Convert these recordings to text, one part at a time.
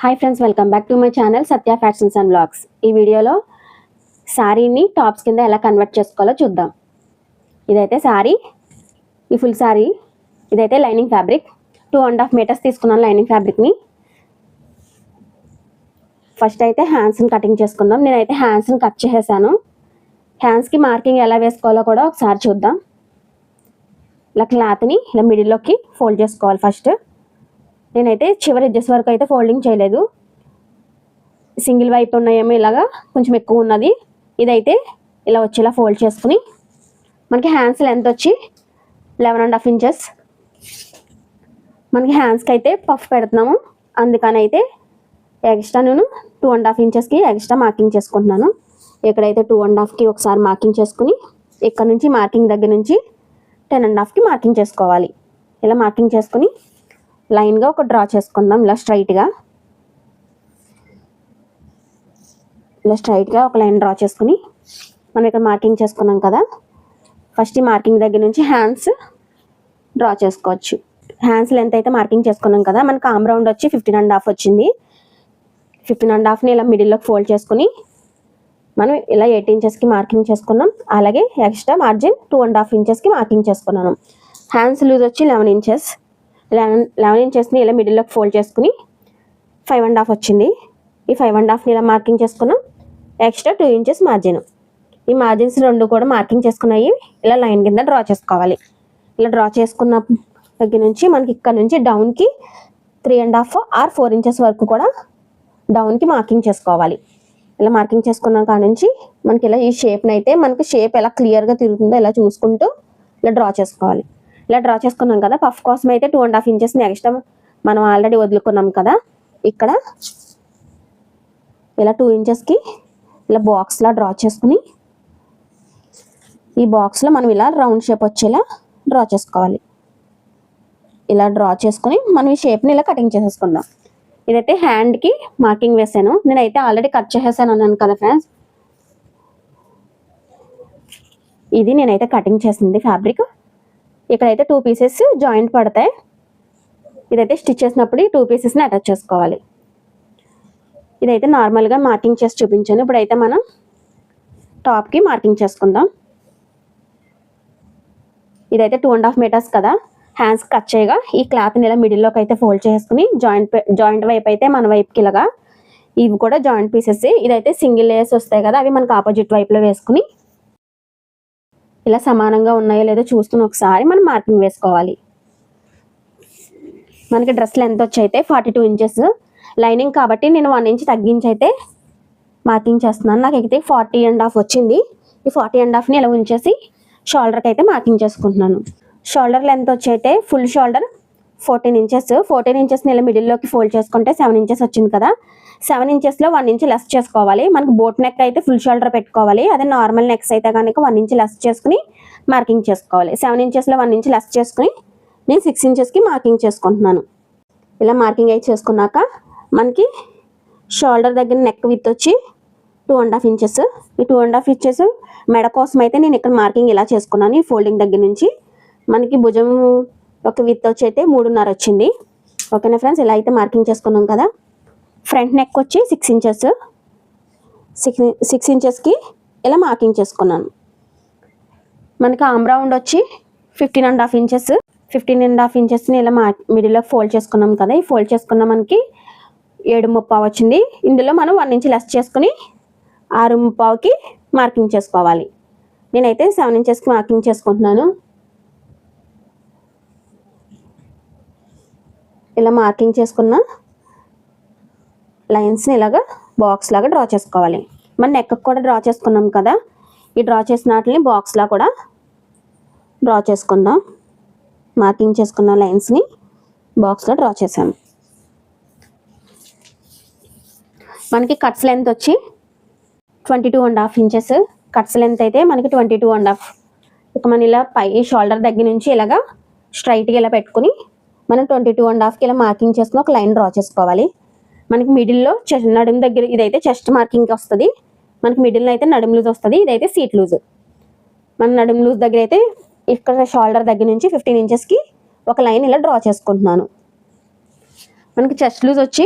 Hi friends welcome back to my channel Satya fashions and blogs ఈ వీడియోలో శారీని tops కింద ఎలా కన్వర్ట్ చేసుకోవాలో చూద్దాం. ఇదైతే శారీ ఈ ఫుల్ శారీ ఇదైతే lining fabric two and half metres తీసుకున్నాను లైనింగ్ ఫ్యాబ్రిక్ని ఫస్ట్ అయితే హ్యాండ్స్ని కటింగ్ చేసుకుందాం. నేనైతే హ్యాండ్స్ని కట్ చేసేసాను. హ్యాండ్స్కి మార్కింగ్ ఎలా వేసుకోవాలో కూడా ఒకసారి చూద్దాం. ఇలా క్లాత్ని ఇలా మిడిల్లోకి ఫోల్డ్ చేసుకోవాలి ఫస్ట్ నేనైతే చివరి ఎడ్జెస్ వరకు అయితే ఫోల్డింగ్ చేయలేదు. సింగిల్ వైపు ఉన్నాయేమో ఇలాగా కొంచెం ఎక్కువ ఉన్నది. ఇదైతే ఇలా వచ్చేలా ఫోల్డ్ చేసుకుని మనకి హ్యాండ్స్ లెంత్ వచ్చి లెవెన్ అండ్ హాఫ్ ఇంచెస్ మనకి హ్యాండ్స్కి అయితే పఫ్ పెడుతున్నాము. అందుకని అయితే ఎక్స్ట్రా నేను టూ అండ్ హాఫ్ ఇంచెస్కి ఎక్స్ట్రా మార్కింగ్ చేసుకుంటున్నాను. ఇక్కడైతే టూ అండ్ హాఫ్కి ఒకసారి మార్కింగ్ చేసుకుని ఇక్కడ నుంచి మార్కింగ్ దగ్గర నుంచి టెన్ అండ్ హాఫ్కి మార్కింగ్ చేసుకోవాలి. ఇలా మార్కింగ్ చేసుకుని లైన్గా ఒక డ్రా చేసుకుందాం. ఇలా స్ట్రైట్గా ఇలా స్ట్రైట్గా ఒక లైన్ డ్రా చేసుకుని మనం ఇక్కడ మార్కింగ్ చేసుకున్నాం కదా. ఫస్ట్ ఈ మార్కింగ్ దగ్గర నుంచి హ్యాండ్స్ డ్రా చేసుకోవచ్చు. హ్యాండ్స్ లెంత్ అయితే మార్కింగ్ చేసుకున్నాం కదా. మనకు ఆమ్ రౌండ్ వచ్చి ఫిఫ్టీన్ అండ్ హాఫ్ వచ్చింది. ఫిఫ్టీన్ అండ్ హాఫ్ని ఇలా మిడిల్లోకి ఫోల్డ్ చేసుకుని మనం ఇలా ఎయిట్ ఇంచెస్కి మార్కింగ్ చేసుకున్నాం. అలాగే extra margin two and half ఇంచెస్కి మార్కింగ్ చేసుకున్నాను హ్యాండ్స్ లూజ్ వచ్చి లెవెన్ ఇంచెస్ లెవెన్ లెవెన్ ఇంచెస్ని ఇలా మిడిల్లోకి ఫోల్డ్ చేసుకుని ఫైవ్ అండ్ హాఫ్ వచ్చింది. ఈ ఫైవ్ అండ్ హాఫ్ని ఇలా మార్కింగ్ చేసుకున్నాం. Extra two inches margin. ఈ మార్జిన్స్ రెండు కూడా మార్కింగ్ చేసుకున్నాయి. ఇలా లైన్ కింద డ్రా చేసుకోవాలి. ఇలా డ్రా చేసుకున్న దగ్గర నుంచి మనకి ఇక్కడ నుంచి డౌన్కి three and half or four inches వరకు కూడా డౌన్కి మార్కింగ్ చేసుకోవాలి. ఇలా మార్కింగ్ చేసుకున్న కాడ నుంచి మనకి ఇలా ఈ షేప్ని అయితే మనకి షేప్ ఎలా క్లియర్గా తిరుగుతుందో ఇలా చూసుకుంటూ ఇలా డ్రా చేసుకోవాలి. ఇలా డ్రా చేసుకున్నాం కదా పఫ్ కోసం అయితే టూ అండ్ హాఫ్ ఇంచెస్ని ఎక్స్ట్రా మనం ఆల్రెడీ వదులుకున్నాం కదా. ఇక్కడ ఇలా టూ ఇంచెస్కి ఇలా బాక్స్లా డ్రా చేసుకుని ఈ బాక్స్లో మనం ఇలా రౌండ్ షేప్ వచ్చేలా డ్రా చేసుకోవాలి. ఇలా డ్రా చేసుకుని మనం ఈ షేప్ని ఇలా కటింగ్ చేసేసుకుందాం. ఇదైతే హ్యాండ్కి మార్కింగ్ వేసాను. నేనైతే ఆల్రెడీ కట్ చేసేసాను అన్నాను కదా ఫ్రెండ్స్ ఇది నేనైతే కటింగ్ చేసింది ఫ్యాబ్రిక్ ఇక్కడైతే టూ పీసెస్ జాయింట్ పడతాయి. ఇదైతే స్టిచ్ చేసినప్పుడు ఈ టూ పీసెస్ని అటాచ్ చేసుకోవాలి. ఇదైతే నార్మల్గా మార్కింగ్ చేసి చూపించాను. ఇప్పుడైతే మనం టాప్కి మార్కింగ్ చేసుకుందాం. ఇదైతే టూ అండ్ హాఫ్ మీటర్స్ కదా. హ్యాండ్స్ కట్ చేయగా ఈ క్లాత్ని ఇలా మిడిల్లోకి అయితే ఫోల్డ్ చేసుకుని జాయింట్ జాయింట్ వైపు అయితే మన వైపుకి ఇలాగా ఇవి కూడా జాయింట్ పీసెస్ ఇదైతే సింగిల్ లేయర్స్ వస్తాయి కదా అవి మనకు ఆపోజిట్ వైపులో వేసుకుని ఇలా సమానంగా ఉన్నాయో లేదో చూసుకుని ఒకసారి మనం మార్కింగ్ వేసుకోవాలి. మనకి డ్రెస్ లెంత్ వచ్చి అయితే ఫార్టీ టూ ఇంచెస్. లైనింగ్ కాబట్టి నేను వన్ ఇంచ్ తగ్గించి అయితే మార్కింగ్ చేస్తున్నాను. నాకు అయితే ఫార్టీ అండ్ హాఫ్ వచ్చింది. ఈ ఫార్టీ అండ్ హాఫ్ని ఇలా ఉంచేసి షోల్డర్కి అయితే మార్కింగ్ చేసుకుంటున్నాను. షోల్డర్ లెంత్ వచ్చి అయితే full shoulder fourteen inches. Fourteen ఇంచెస్ని ఇలా మిడిల్లోకి ఫోల్డ్ చేసుకుంటే సెవెన్ ఇంచెస్ వచ్చింది కదా. సెవెన్ ఇంచెస్లో వన్ ఇంచ్ లెస్ చేసుకోవాలి. మనకు బోట్ నెక్ అయితే ఫుల్ షోల్డర్ పెట్టుకోవాలి. అదే నార్మల్ నెక్స్ అయితే కనుక వన్ ఇంచ్ లెస్ చేసుకుని మార్కింగ్ చేసుకోవాలి. సెవెన్ ఇంచెస్లో వన్ ఇంచ్ లెస్ చేసుకుని నేను సిక్స్ ఇంచెస్కి మార్కింగ్ చేసుకుంటున్నాను. ఇలా మార్కింగ్ అయితే చేసుకున్నాక మనకి షోల్డర్ దగ్గర నెక్ విత్ వచ్చి టూ అండ్ హాఫ్ ఇంచెస్. ఈ టూ అండ్ హాఫ్ ఇంచెస్ మెడ కోసం అయితే నేను ఇక్కడ మార్కింగ్ ఇలా చేసుకున్నాను. ఈ ఫోల్డింగ్ దగ్గర నుంచి మనకి భుజం ఒక విత్ వచ్చి అయితే మూడున్నర వచ్చింది. ఓకేనా ఫ్రెండ్స్ ఇలా అయితే మార్కింగ్ చేసుకున్నాం కదా. ఫ్రంట్ నెక్ వచ్చి సిక్స్ ఇంచెస్ సిక్స్ సిక్స్ ఇంచెస్కి ఇలా మార్కింగ్ చేసుకున్నాను. మనకి ఆమ్ రౌండ్ వచ్చి fifteen and half inches fifteen and half ఇంచెస్ని ఇలా మా మిడిల్లో ఫోల్డ్ చేసుకున్నాం కదా. ఈ ఫోల్డ్ చేసుకున్న మనకి ఏడు ముప్పావు వచ్చింది. ఇందులో మనం వన్ ఇంచ్ లెస్ చేసుకుని ఆరు ముప్పావుకి మార్కింగ్ చేసుకోవాలి. నేనైతే సెవెన్ ఇంచెస్కి మార్కింగ్ చేసుకుంటున్నాను. ఇలా మార్కింగ్ చేసుకున్న లైన్స్ని ఇలాగా బాక్స్ లాగా డ్రా చేసుకోవాలి. మన నెక్ కూడా డ్రా చేసుకున్నాం కదా? ఈ డ్రా చేసిన వాటిని బాక్స్లా కూడా డ్రా చేసుకుందాం. మార్కింగ్ చేసుకున్న లైన్స్ని బాక్స్లో డ్రా చేసాము మనకి కట్స్ లెంత్ వచ్చి twenty two and half inches cuts length అయితే మనకి ట్వంటీ టూ అండ్ హాఫ్ ఇక మనం ఇలా పై షోల్డర్ దగ్గర నుంచి ఇలాగా స్ట్రైట్గా ఇలా పెట్టుకుని మనం ట్వంటీ టూ అండ్ హాఫ్కి ఇలా మార్కింగ్ చేసుకుని ఒక లైన్ డ్రా చేసుకోవాలి. మనకి మిడిల్లో నడుము దగ్గర ఇదైతే చెస్ట్ మార్కింగ్ వస్తుంది. మనకి మిడిల్లో అయితే నడుము లూజ్ వస్తుంది. ఇదైతే సీట్ లూజ్. మన నడుము లూజ్ దగ్గర అయితే ఇక్కడ షోల్డర్ దగ్గర నుంచి ఫిఫ్టీన్ ఇంచెస్కి ఒక లైన్ ఇలా డ్రా చేసుకుంటున్నాను. మనకి చెస్ట్ లూజ్ వచ్చి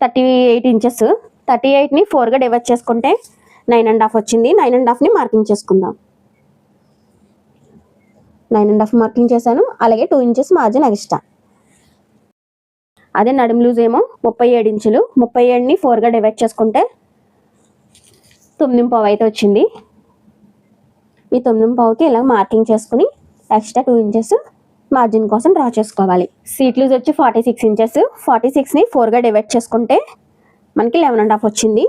థర్టీ ఎయిట్ ఇంచెస్. థర్టీ ఎయిట్ని ఫోర్గా డివైడ్ చేసుకుంటే నైన్ అండ్ హాఫ్ వచ్చింది. నైన్ అండ్ హాఫ్ని మార్కింగ్ చేసుకుందాం. నైన్ అండ్ హాఫ్ మార్కింగ్ చేశాను. అలాగే టూ ఇంచెస్ మార్జిన్ ఎక్స్ట్రా. అదే నడుము లూజ్ ఏమో ముప్పై ఏడు ఇంచులు. ముప్పై ఏడుని ఫోర్గా డివైడ్ చేసుకుంటే తొమ్మిది పావు అయితే వచ్చింది. ఈ తొమ్మిది పావుకి ఇలా మార్కింగ్ చేసుకుని ఎక్స్ట్రా టూ ఇంచెస్ మార్జిన్ కోసం డ్రా చేసుకోవాలి. సీట్ లూజ్ వచ్చి ఫార్టీ సిక్స్ ఇంచెస్. ఫార్టీ సిక్స్ని ఫోర్గా డివైడ్ చేసుకుంటే మనకి లెవెన్ అండ్ హాఫ్ వచ్చింది.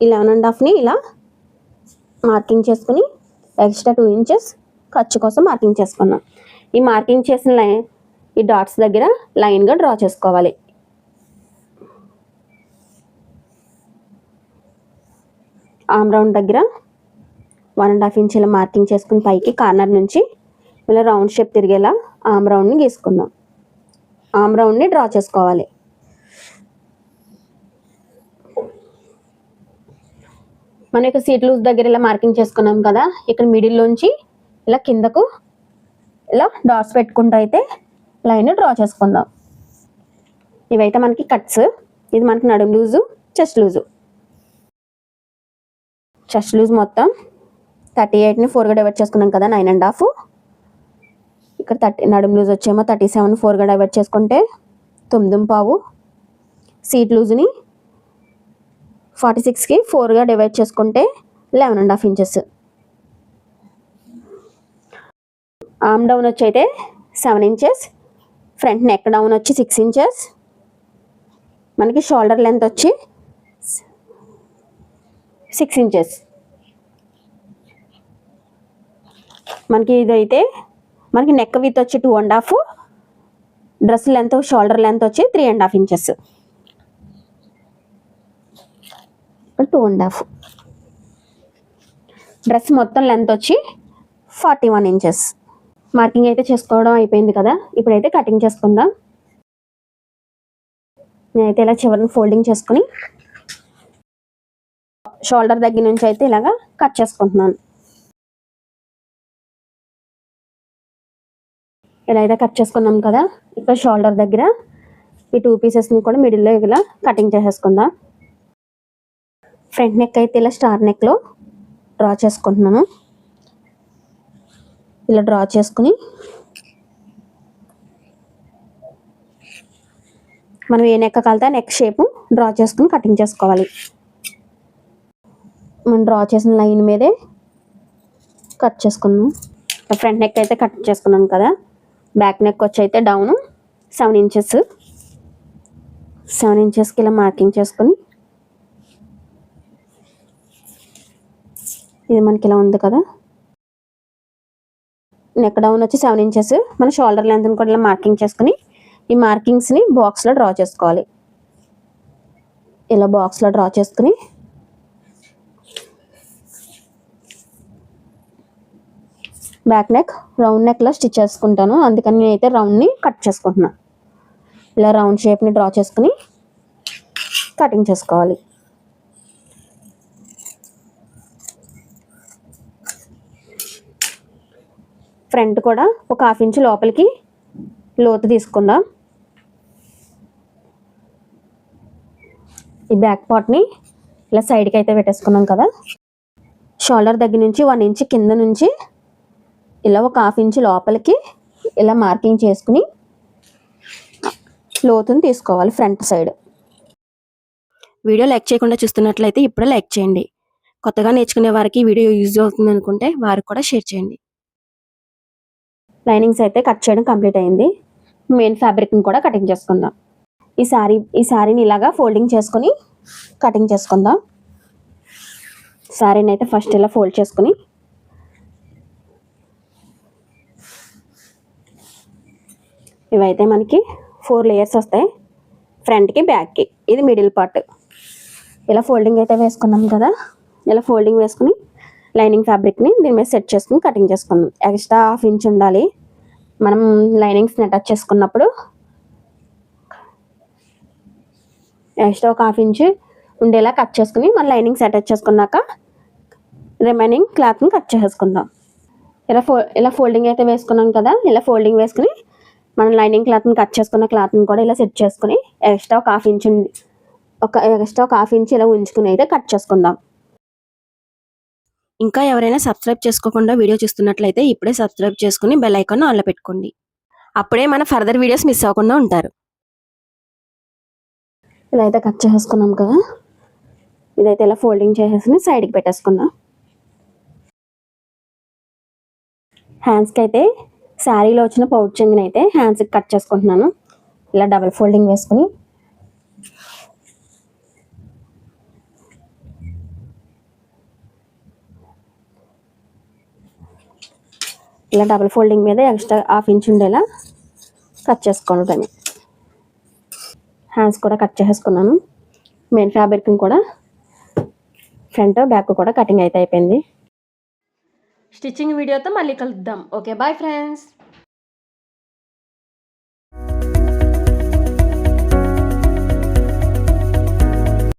ఈ లెవెన్ అండ్ హాఫ్ని ఇలా మార్కింగ్ చేసుకుని ఎక్స్ట్రా టూ ఇంచెస్ ఖర్చు కోసం మార్కింగ్ చేసుకున్నాం. ఈ మార్కింగ్ చేసిన లైన్ ఈ డాట్స్ దగ్గర లైన్గా డ్రా చేసుకోవాలి. ఆమ్ రౌండ్ దగ్గర వన్ అండ్ హాఫ్ ఇంచ్ ఇలా మార్కింగ్ చేసుకుని పైకి కార్నర్ నుంచి ఇలా రౌండ్ షేప్ తిరిగేలా ఆమ్ రౌండ్ని గీసుకుందాం. ఆమ్ రౌండ్ని డ్రా చేసుకోవాలి. మన యొక్క సీట్ లూజ్ దగ్గర ఇలా మార్కింగ్ చేసుకున్నాం కదా ఇక్కడ మిడిల్లోంచి ఇలా కిందకు ఇలా డాట్స్ పెట్టుకుంటూ అయితే లైన్ డ్రా చేసుకుందాం. ఇవైతే మనకి కట్స్ ఇది మనకి నడుము loose chest loose. Chest loose మొత్తం థర్టీ ఎయిట్ని ఫోర్గా డివైడ్ చేసుకున్నాం కదా నైన్ అండ్ హాఫ్ ఇక్కడ థర్టీ నడుము లూజ్ వచ్చేమో థర్టీ సెవెన్ ఫోర్గా డివైడ్ చేసుకుంటే తొమ్మిది పావు. సీట్ లూజ్ని ఫార్టీ సిక్స్కి ఫోర్గా డివైడ్ చేసుకుంటే eleven and half inches arm down వచ్చి అయితే seven inches front neck down వచ్చి సిక్స్ ఇంచెస్ మనకి షోల్డర్ లెంత్ వచ్చి సిక్స్ ఇంచెస్ మనకి ఇదైతే మనకి నెక్ విత్ వచ్చి two and half dress length shoulder length వచ్చి three and half inches two and half dress మొత్తం లెంత్ వచ్చి ఫార్టీ వన్ ఇంచెస్ మార్కింగ్ అయితే చేసుకోవడం అయిపోయింది కదా. ఇప్పుడైతే కటింగ్ చేసుకుందాం. నేనైతే ఇలా చివరిని ఫోల్డింగ్ చేసుకుని షోల్డర్ దగ్గర నుంచి అయితే ఇలాగా కట్ చేసుకుంటున్నాను. ఇలా అయితే కట్ చేసుకున్నాం కదా. ఇక్కడ షోల్డర్ దగ్గర ఈ టూ పీసెస్ని కూడా మిడిల్లో ఇలా కటింగ్ చేసేసుకుందాం. ఫ్రంట్ నెక్ అయితే ఇలా స్టార్ నెక్లో డ్రా చేసుకుంటున్నాను. ఇలా డ్రా చేసుకుని మనం ఏ నెక్క కలితే నెక్ షేప్ డ్రా చేసుకుని కటింగ్ చేసుకోవాలి. మనం డ్రా చేసిన లైన్ మీదే కట్ చేసుకున్నాం ఫ్రంట్ నెక్ అయితే కట్ చేసుకున్నాం కదా. బ్యాక్ నెక్ వచ్చి అయితే డౌన్ సెవెన్ ఇంచెస్ సెవెన్ ఇంచెస్కి ఇలా మార్కింగ్ చేసుకుని ఇది మనకి ఇలా ఉంది కదా. నెక్ డౌన్ వచ్చి సెవెన్ ఇంచెస్ మన షోల్డర్ లెంత్ని కూడా ఇలా మార్కింగ్ చేసుకుని ఈ మార్కింగ్స్ని బాక్స్లో డ్రా చేసుకోవాలి. ఇలా బాక్స్లో డ్రా చేసుకుని బ్యాక్ నెక్ రౌండ్ నెక్లో స్టిచ్ చేసుకుంటాను. అందుకని నేనైతే రౌండ్ని కట్ చేసుకుంటున్నాను ఇలా రౌండ్ షేప్ని డ్రా చేసుకుని కటింగ్ చేసుకోవాలి. ఫ్రంట్ కూడా ఒక హాఫ్ ఇంచ్ లోపలికి లోతు తీసుకుందాం. ఈ బ్యాక్ పార్ట్ని ఇలా సైడ్కి అయితే పెట్టేసుకున్నాం కదా. షోల్డర్ దగ్గర నుంచి వన్ ఇంచ్ కింద నుంచి ఇలా ఒక హాఫ్ ఇంచ్ లోపలికి ఇలా మార్కింగ్ చేసుకుని లోతుని తీసుకోవాలి ఫ్రంట్ సైడ్. వీడియో లైక్ చేయకుండా చూస్తున్నట్లయితే ఇప్పుడే లైక్ చేయండి. కొత్తగా నేర్చుకునే వారికి వీడియో యూజ్ అవుతుంది అనుకుంటే వారికి కూడా షేర్ చేయండి. లైనింగ్స్ అయితే కట్ చేయడం కంప్లీట్ అయింది. మెయిన్ ఫ్యాబ్రిక్ని కూడా కటింగ్ చేసుకుందాం. ఈ శారీ ఈ శారీని ఇలాగా ఫోల్డింగ్ చేసుకొని కటింగ్ చేసుకుందాం. శారీని అయితే ఫస్ట్ ఇలా ఫోల్డ్ చేసుకుని ఇవైతే మనకి ఫోర్ లేయర్స్ వస్తాయి. ఫ్రంట్కి బ్యాక్కి. ఇది మిడిల్ పార్ట్. ఇలా ఫోల్డింగ్ అయితే వేసుకున్నాం కదా. ఇలా ఫోల్డింగ్ వేసుకుని లైనింగ్ ఫ్యాబ్రిక్ని దీని మీద సెట్ చేసుకుని కటింగ్ చేసుకుందాం. ఎక్స్ట్రా హాఫ్ ఇంచ్ ఉండాలి. మనం లైనింగ్స్ని అటాచ్ చేసుకున్నప్పుడు ఎక్స్ట్రా ఒక హాఫ్ ఇంచ్ ఉండేలా కట్ చేసుకుని మన లైనింగ్స్ అటాచ్ చేసుకున్నాక రిమైనింగ్ క్లాత్ని కట్ చేసుకుందాం ఇలా ఫో ఇలా ఫోల్డింగ్ అయితే వేసుకున్నాం కదా ఇలా ఫోల్డింగ్ వేసుకుని మనం లైనింగ్ క్లాత్ని కట్ చేసుకున్న క్లాత్ని కూడా ఇలా సెట్ చేసుకుని ఎక్స్ట్రా ఒక హాఫ్ ఇంచ్ ఒక ఎక్స్ట్రా ఒక హాఫ్ ఇంచ్ ఇలా ఉంచుకుని అయితే కట్ చేసుకుందాం. ఇంకా ఎవరైనా సబ్స్క్రైబ్ చేసుకోకుండా వీడియో చూస్తున్నట్లయితే ఇప్పుడే సబ్స్క్రైబ్ చేసుకుని బెల్ ఐకాన్ ఆన్లో పెట్టుకోండి. అప్పుడే మన ఫర్దర్ వీడియోస్ మిస్ అవ్వకుండా ఉంటారు. ఇలా అయితే కట్ చేసుకున్నాం కదా. ఇదైతే ఇలా ఫోల్డింగ్ చేసేసి సైడ్కి పెట్టేసుకుందాం. హ్యాండ్స్కి అయితే శారీలో వచ్చిన పౌచ్ చెంగిన అయితే హ్యాండ్స్కి కట్ చేసుకుంటున్నాను. ఇలా డబల్ ఫోల్డింగ్ వేసుకుని ఇలా డబల్ ఫోల్డింగ్ మీద ఎక్స్ట్రా హాఫ్ ఇంచ్ ఉండేలా కట్ దాన్ని. హ్యాండ్స్ కూడా కట్ చేసేసుకున్నాను. మెయిన్ ఫ్యాబ్రిక్ కూడా ఫ్రంట్ బ్యాక్ కూడా కటింగ్ అయితే అయిపోయింది. స్టిచ్చింగ్ వీడియోతో మళ్ళీ కలుద్దాం. Okay bye friends